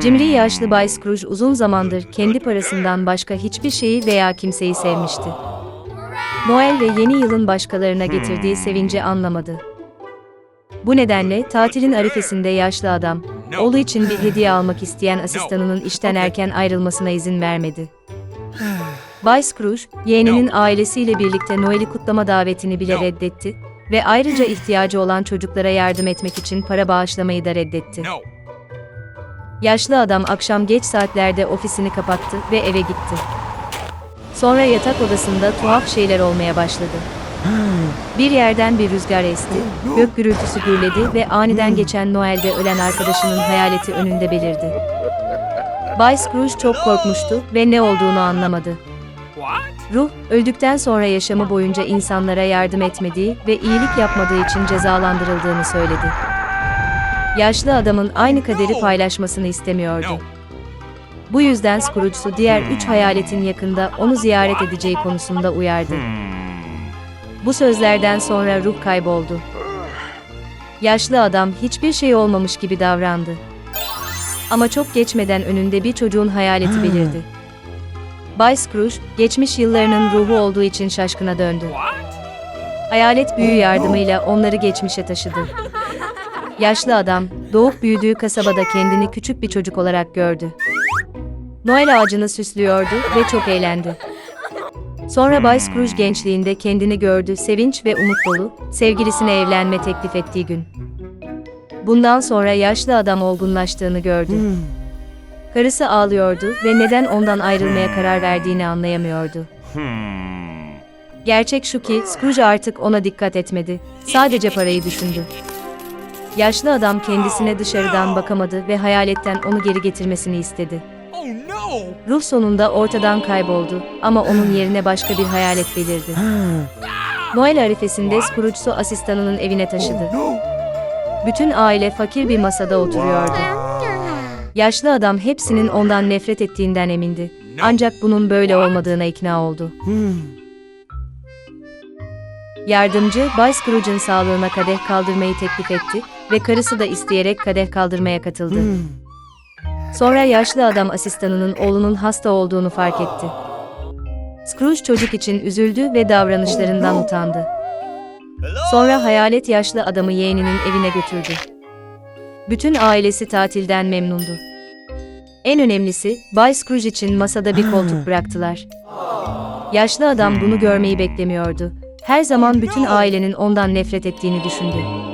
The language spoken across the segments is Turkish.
Cimri yaşlı Bay Scrooge uzun zamandır kendi parasından başka hiçbir şeyi veya kimseyi sevmişti. Noel ve yeni yılın başkalarına getirdiği sevinci anlamadı. Bu nedenle tatilin arifesinde yaşlı adam, oğlu için bir hediye almak isteyen asistanının işten erken ayrılmasına izin vermedi. Bay Scrooge, yeğeninin ailesiyle birlikte Noel'i kutlama davetini bile reddetti ve ayrıca ihtiyacı olan çocuklara yardım etmek için para bağışlamayı da reddetti. Yaşlı adam akşam geç saatlerde ofisini kapattı ve eve gitti. Sonra yatak odasında tuhaf şeyler olmaya başladı. Bir yerden bir rüzgar esti, gök gürültüsü gürledi ve aniden geçen Noel'de ölen arkadaşının hayaleti önünde belirdi. Bay Scrooge çok korkmuştu ve ne olduğunu anlamadı. Ruh, öldükten sonra yaşamı boyunca insanlara yardım etmediği ve iyilik yapmadığı için cezalandırıldığını söyledi. Yaşlı adamın aynı kaderi paylaşmasını istemiyordu. Bu yüzden Scrooge'su diğer üç hayaletin yakında onu ziyaret edeceği konusunda uyardı. Bu sözlerden sonra ruh kayboldu. Yaşlı adam hiçbir şey olmamış gibi davrandı. Ama çok geçmeden önünde bir çocuğun hayaleti belirdi. Bay Scrooge, geçmiş yıllarının ruhu olduğu için şaşkına döndü. Hayalet büyü yardımıyla onları geçmişe taşıdı. Yaşlı adam, doğup büyüdüğü kasabada kendini küçük bir çocuk olarak gördü. Noel ağacını süslüyordu ve çok eğlendi. Sonra Bay Scrooge gençliğinde kendini gördü, sevinç ve umut dolu, sevgilisine evlenme teklif ettiği gün. Bundan sonra yaşlı adam olgunlaştığını gördü. Karısı ağlıyordu ve neden ondan ayrılmaya karar verdiğini anlayamıyordu. Gerçek şu ki Scrooge artık ona dikkat etmedi. Sadece parayı düşündü. Yaşlı adam kendisine dışarıdan bakamadı ve hayaletten onu geri getirmesini istedi. Oh! Ruh sonunda ortadan kayboldu ama onun yerine başka bir hayalet belirdi. Noel arifesinde Scrooge'su asistanının evine taşıdı. Bütün aile fakir bir masada oturuyordu. Yaşlı adam hepsinin ondan nefret ettiğinden emindi. Ancak bunun böyle olmadığına ikna oldu. Yardımcı Bay Scrooge'un sağlığına kadeh kaldırmayı teklif etti ve karısı da isteyerek kadeh kaldırmaya katıldı. Sonra yaşlı adam asistanının oğlunun hasta olduğunu fark etti. Scrooge çocuk için üzüldü ve davranışlarından utandı. Sonra hayalet yaşlı adamı yeğeninin evine götürdü. Bütün ailesi tatilden memnundu. En önemlisi, Bay Scrooge için masada bir koltuk bıraktılar. Yaşlı adam bunu görmeyi beklemiyordu. Her zaman bütün ailenin ondan nefret ettiğini düşündü.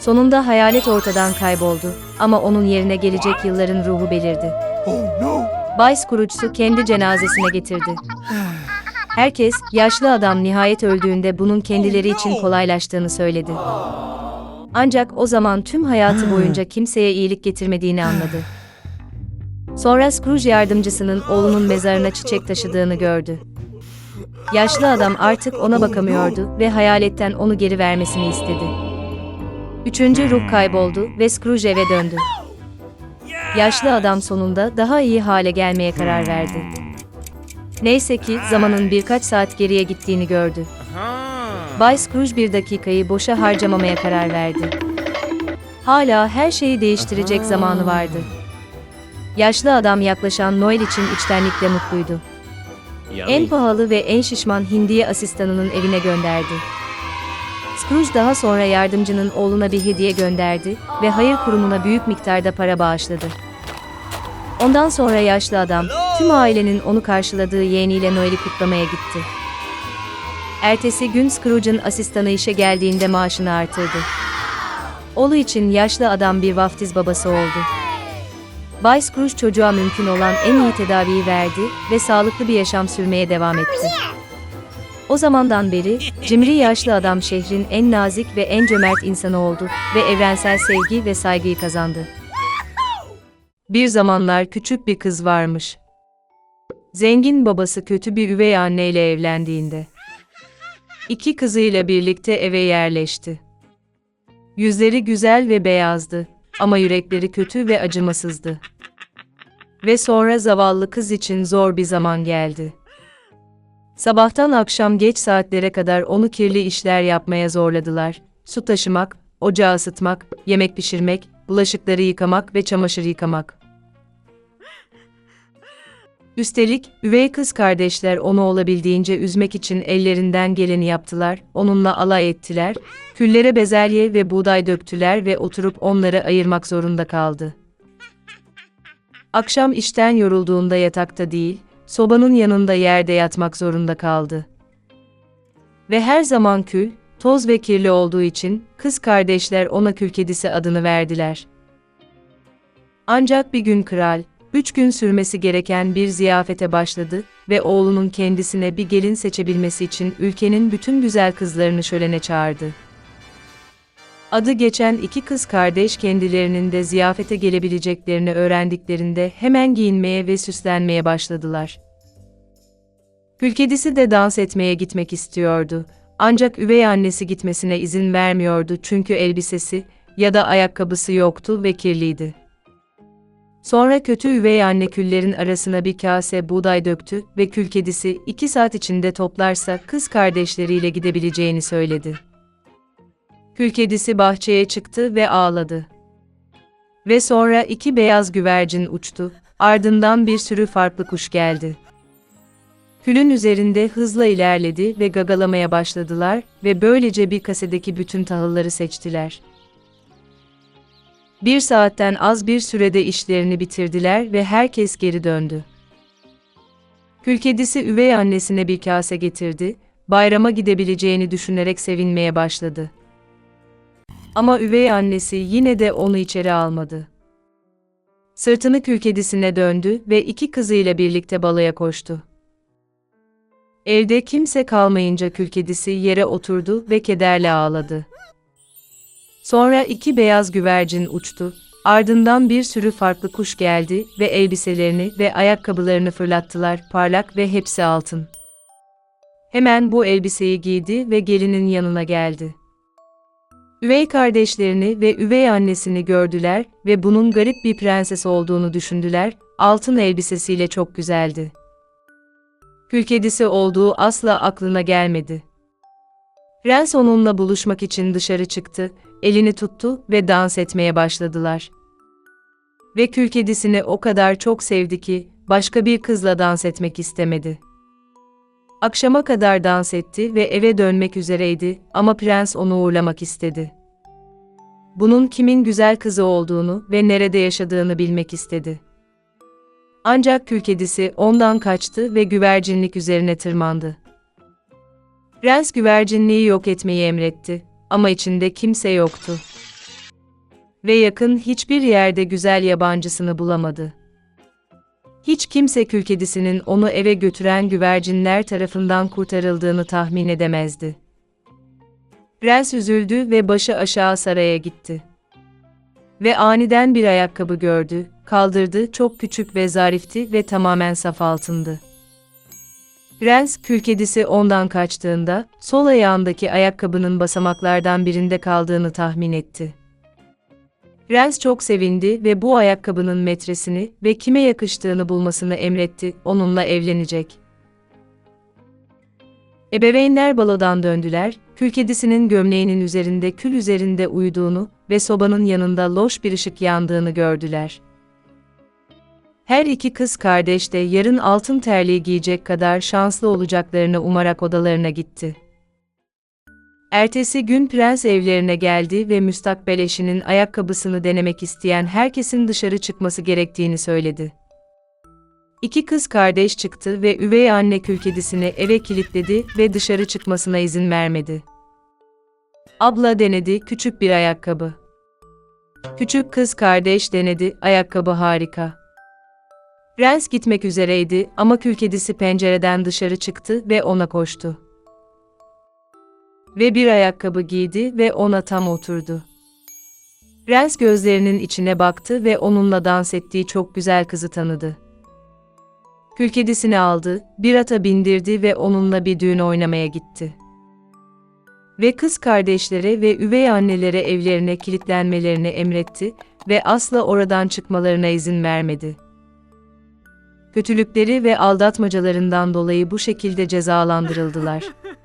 Sonunda hayalet ortadan kayboldu ama onun yerine gelecek yılların ruhu belirdi. Bay Scrooge'su kendi cenazesine getirdi. Herkes, yaşlı adam nihayet öldüğünde bunun kendileri için kolaylaştığını söyledi. Ancak o zaman tüm hayatı boyunca kimseye iyilik getirmediğini anladı. Sonra Scrooge yardımcısının oğlunun mezarına çiçek taşıdığını gördü. Yaşlı adam artık ona bakamıyordu ve hayaletten onu geri vermesini istedi. Üçüncü ruh kayboldu ve Scrooge eve döndü. Yaşlı adam sonunda daha iyi hale gelmeye karar verdi. Neyse ki zamanın birkaç saat geriye gittiğini gördü. Bay Scrooge bir dakikayı boşa harcamamaya karar verdi. Hala her şeyi değiştirecek zamanı vardı. Yaşlı adam yaklaşan Noel için içtenlikle mutluydu. En pahalı ve en şişman hindiye asistanının evine gönderdi. Scrooge daha sonra yardımcının oğluna bir hediye gönderdi ve hayır kurumuna büyük miktarda para bağışladı. Ondan sonra yaşlı adam, tüm ailenin onu karşıladığı yeğeniyle Noel'i kutlamaya gitti. Ertesi gün Scrooge'un asistanı işe geldiğinde maaşını artırdı. Oğlu için yaşlı adam bir vaftiz babası oldu. Bay Scrooge çocuğa mümkün olan en iyi tedaviyi verdi ve sağlıklı bir yaşam sürmeye devam etti. O zamandan beri cimri yaşlı adam şehrin en nazik ve en cömert insanı oldu ve evrensel sevgi ve saygıyı kazandı. Bir zamanlar küçük bir kız varmış. Zengin babası kötü bir üvey anneyle evlendiğinde iki kızıyla birlikte eve yerleşti. Yüzleri güzel ve beyazdı ama yürekleri kötü ve acımasızdı. Ve sonra zavallı kız için zor bir zaman geldi. Sabahtan akşam geç saatlere kadar onu kirli işler yapmaya zorladılar. Su taşımak, ocağı ısıtmak, yemek pişirmek, bulaşıkları yıkamak ve çamaşır yıkamak. Üstelik, üvey kız kardeşler onu olabildiğince üzmek için ellerinden geleni yaptılar, onunla alay ettiler, küllere bezelye ve buğday döktüler ve oturup onları ayırmak zorunda kaldı. Akşam işten yorulduğunda yatakta değil, sobanın yanında yerde yatmak zorunda kaldı. Ve her zaman kül, toz ve kirli olduğu için kız kardeşler ona kül kedisi adını verdiler. Ancak bir gün kral, üç gün sürmesi gereken bir ziyafete başladı ve oğlunun kendisine bir gelin seçebilmesi için ülkenin bütün güzel kızlarını şölene çağırdı. Adı geçen iki kız kardeş kendilerinin de ziyafete gelebileceklerini öğrendiklerinde hemen giyinmeye ve süslenmeye başladılar. Kül kedisi de dans etmeye gitmek istiyordu. Ancak üvey annesi gitmesine izin vermiyordu çünkü elbisesi ya da ayakkabısı yoktu ve kirliydi. Sonra kötü üvey anne küllerin arasına bir kase buğday döktü ve kül iki saat içinde toplarsa kız kardeşleriyle gidebileceğini söyledi. Kül kedisi bahçeye çıktı ve ağladı. Ve sonra iki beyaz güvercin uçtu, ardından bir sürü farklı kuş geldi. Külün üzerinde hızla ilerledi ve gagalamaya başladılar ve böylece bir kasedeki bütün tahılları seçtiler. Bir saatten az bir sürede işlerini bitirdiler ve herkes geri döndü. Kül kedisi üvey annesine bir kase getirdi, bayrama gidebileceğini düşünerek sevinmeye başladı. Ama üvey annesi yine de onu içeri almadı. Sırtını kül kedisine döndü ve iki kızıyla birlikte balaya koştu. Evde kimse kalmayınca kül yere oturdu ve kederle ağladı. Sonra iki beyaz güvercin uçtu, ardından bir sürü farklı kuş geldi ve elbiselerini ve ayakkabılarını fırlattılar, parlak ve hepsi altın. Hemen bu elbiseyi giydi ve gelinin yanına geldi. Üvey kardeşlerini ve üvey annesini gördüler ve bunun garip bir prenses olduğunu düşündüler, altın elbisesiyle çok güzeldi. Kül kedisi olduğu asla aklına gelmedi. Prens onunla buluşmak için dışarı çıktı, elini tuttu ve dans etmeye başladılar. Ve kül kedisini o kadar çok sevdi ki, başka bir kızla dans etmek istemedi. Akşama kadar dans etti ve eve dönmek üzereydi ama prens onu uğurlamak istedi. Bunun kimin güzel kızı olduğunu ve nerede yaşadığını bilmek istedi. Ancak kül kedisi ondan kaçtı ve güvercinlik üzerine tırmandı. Prens güvercinliği yok etmeyi emretti ama içinde kimse yoktu. Ve yakın hiçbir yerde güzel yabancısını bulamadı. Hiç kimse kül kedisinin onu eve götüren güvercinler tarafından kurtarıldığını tahmin edemezdi. Prens üzüldü ve başı aşağı saraya gitti. Ve aniden bir ayakkabı gördü, kaldırdı, çok küçük ve zarifti ve tamamen saf altındı. Prens, kül kedisi ondan kaçtığında, sol ayağındaki ayakkabının basamaklardan birinde kaldığını tahmin etti. Prens çok sevindi ve bu ayakkabının metresini ve kime yakıştığını bulmasını emretti, onunla evlenecek. Ebeveynler balodan döndüler, kül kedisinin gömleğinin üzerinde kül üzerinde uyuduğunu ve sobanın yanında loş bir ışık yandığını gördüler. Her iki kız kardeş de yarın altın terliği giyecek kadar şanslı olacaklarını umarak odalarına gitti. Ertesi gün prens evlerine geldi ve müstakbel eşinin ayakkabısını denemek isteyen herkesin dışarı çıkması gerektiğini söyledi. İki kız kardeş çıktı ve üvey anne kül kedisini eve kilitledi ve dışarı çıkmasına izin vermedi. Abla denedi küçük bir ayakkabı. Küçük kız kardeş denedi ayakkabı harika. Prens gitmek üzereydi ama kül kedisi pencereden dışarı çıktı ve ona koştu. Ve bir ayakkabı giydi ve ona tam oturdu. Prens gözlerinin içine baktı ve onunla dans ettiği çok güzel kızı tanıdı. Kül kedisini aldı, bir ata bindirdi ve onunla bir düğün oynamaya gitti. Ve kız kardeşlere ve üvey annelere evlerine kilitlenmelerini emretti ve asla oradan çıkmalarına izin vermedi kötülükleri ve aldatmacalarından dolayı bu şekilde cezalandırıldılar.